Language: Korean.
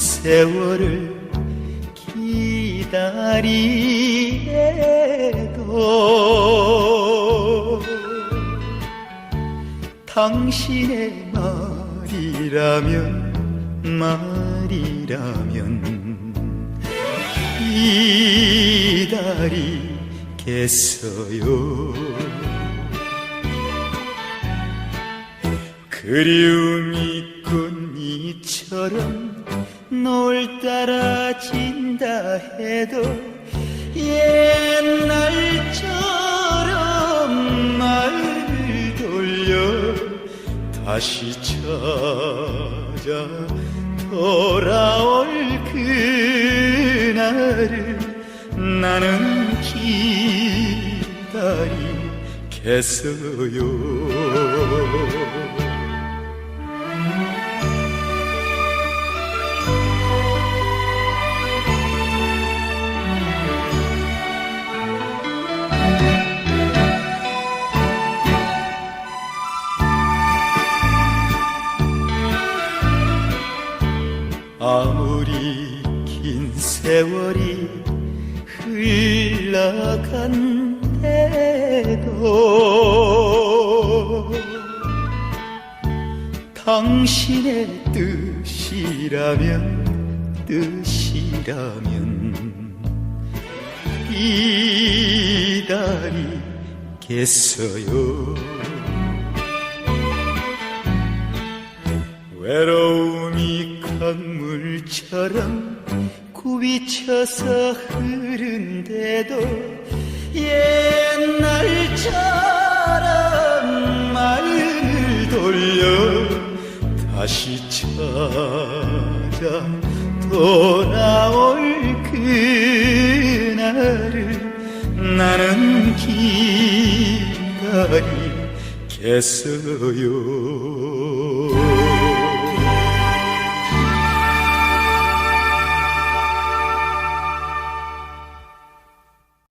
세월을 기다리에도 당신의 말이라면 말이라면 기다리겠어요. 그리움이 꽃잎처럼 놀 따라 진다 해도 옛날처럼 말을 돌려 다시 찾아 돌아올 그날을 나는 기다리겠어요 아무리 긴 세월이 흘러간대도 당신의 뜻이라면 뜻이라면 기다리겠어요? 외로움 이 강물처럼 굽이쳐서 흐른데도 옛날처럼 말을 돌려 다시 찾아 돌아올 그날을 나는 기다리겠어요